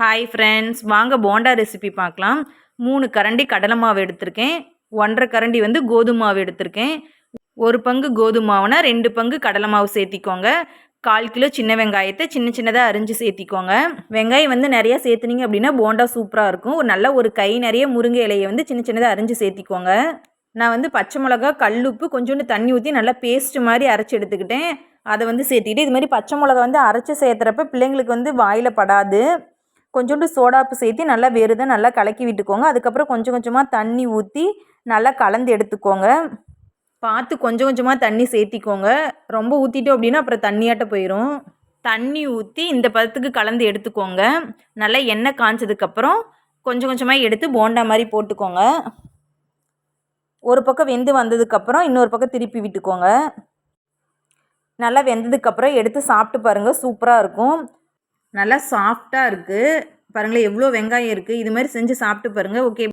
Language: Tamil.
ஹாய் ஃப்ரெண்ட்ஸ் வாங்க போண்டா ரெசிபி பார்க்கலாம். மூணு கரண்டி கடலை மாவு எடுத்திருக்கேன். ஒன்றரை கரண்டி வந்து கோதுமை மாவு எடுத்திருக்கேன். ஒரு பங்கு கோதுமை மாவுனா ரெண்டு பங்கு கடலை மாவு சேர்த்திக்கோங்க. கால் கிலோ சின்ன வெங்காயத்தை சின்ன சின்னதாக அரிஞ்சு சேர்த்திக்கோங்க. வெங்காயம் வந்து நிறையா சேர்த்துனீங்க அப்படின்னா போண்டா சூப்பராக இருக்கும். ஒரு நல்ல ஒரு கை நிறைய முருங்கை இலையை வந்து சின்ன சின்னதாக அரிஞ்சு சேர்த்திக்கோங்க. நான் வந்து பச்சை மிளகா கல்லுப்பு கொஞ்சோண்டு தண்ணி ஊற்றி நல்லா பேஸ்ட் மாதிரி அரைச்சி எடுத்துக்கிட்டேன். அதை வந்து சேர்த்திக்கிட்டு இது மாதிரி பச்சை மிளகா வந்து அரைச்சி சேர்த்துறப்ப பிள்ளைங்களுக்கு வந்து வாயில் படாது. கொஞ்சோண்டு சோடாப்பு சேர்த்து நல்லா வெறுதை நல்லா கலக்கி விட்டுக்கோங்க. அதுக்கப்புறம் கொஞ்சம் கொஞ்சமாக தண்ணி ஊற்றி நல்லா கலந்து எடுத்துக்கோங்க. பார்த்து கொஞ்சம் கொஞ்சமாக தண்ணி சேர்த்திக்கோங்க. ரொம்ப ஊற்றிட்டோம் அப்படின்னா அப்புறம் தண்ணியாட்ட போயிடும் தண்ணி ஊற்றி இந்த பதத்துக்கு கலந்து எடுத்துக்கோங்க. நல்லா எண்ணெய் காய்ச்சதுக்கப்புறம் கொஞ்சம் கொஞ்சமாக எடுத்து போண்டா மாதிரி போட்டுக்கோங்க. ஒரு பக்கம் வெந்து வந்ததுக்கப்புறம் இன்னொரு பக்கம் திருப்பி விட்டுக்கோங்க. நல்லா வெந்ததுக்கப்புறம் எடுத்து சாப்பிட்டு பாருங்கள் சூப்பராக இருக்கும். நல்லா சாஃப்டாக இருக்குது பாருங்களேன் எவ்வளோ வெங்காயம் இருக்குது இது மாதிரி செஞ்சு சாப்பிட்டு பாருங்கள் ஓகே